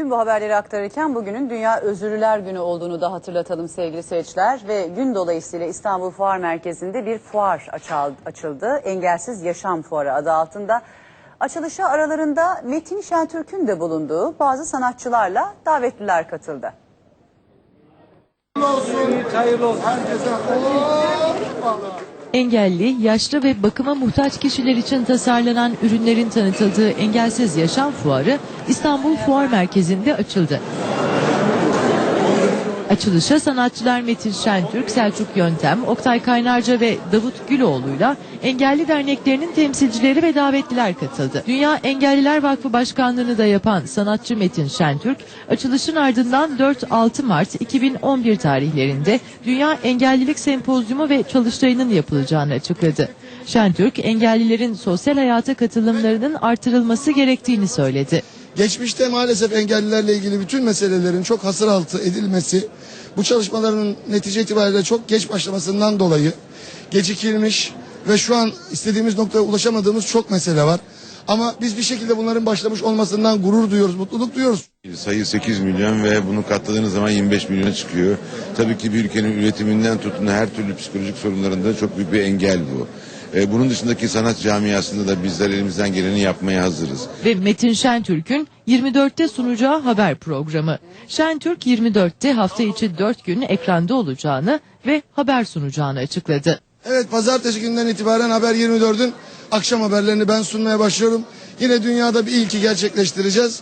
Tüm bu haberleri aktarırken bugünün Dünya Özürlüler Günü olduğunu da hatırlatalım sevgili seyirciler. Ve gün dolayısıyla İstanbul Fuar Merkezi'nde bir fuar açıldı. Engelsiz Yaşam Fuarı adı altında. Açılışa aralarında Metin Şentürk'ün de bulunduğu bazı sanatçılarla davetliler katıldı. Engelli, yaşlı ve bakıma muhtaç kişiler için tasarlanan ürünlerin tanıtıldığı Engelsiz Yaşam Fuarı İstanbul Fuar Merkezi'nde açıldı. Açılışa sanatçılar Metin Şentürk, Selçuk Yöntem, Oktay Kaynarca ve Davut Güloğlu'yla engelli derneklerinin temsilcileri ve davetliler katıldı. Dünya Engelliler Vakfı Başkanlığını da yapan sanatçı Metin Şentürk, açılışın ardından 4-6 Mart 2011 tarihlerinde Dünya Engellilik Sempozyumu ve çalıştayının yapılacağını açıkladı. Şentürk, engellilerin sosyal hayata katılımlarının artırılması gerektiğini söyledi. Geçmişte maalesef engellilerle ilgili bütün meselelerin çok hasır altı edilmesi, bu çalışmaların netice itibariyle çok geç başlamasından dolayı gecikilmiş ve şu an istediğimiz noktaya ulaşamadığımız çok mesele var. Ama biz bir şekilde bunların başlamış olmasından gurur duyuyoruz, mutluluk duyuyoruz. Sayı 8 milyon ve bunu katladığınız zaman 25 milyona çıkıyor. Tabii ki bir ülkenin üretiminden tutun her türlü psikolojik sorunlarında çok büyük bir engel bu. Ee, bunun dışındaki sanat camiasında da bizler elimizden geleni yapmaya hazırız. ve Metin Şentürk'ün 24'te sunacağı haber programı. Şentürk 24'te hafta içi 4 gün ekranda olacağını ve haber sunacağını açıkladı. Evet pazartesi günden itibaren Haber 24'ün akşam haberlerini ben sunmaya başlıyorum. Yine dünyada bir ilki gerçekleştireceğiz.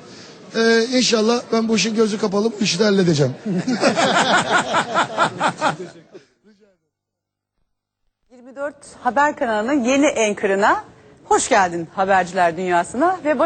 Ee, inşallah ben bu işin gözü kapalı bu işi de halledeceğim. 24 Haber kanalının yeni anchor'ına hoş geldin haberciler dünyasına ve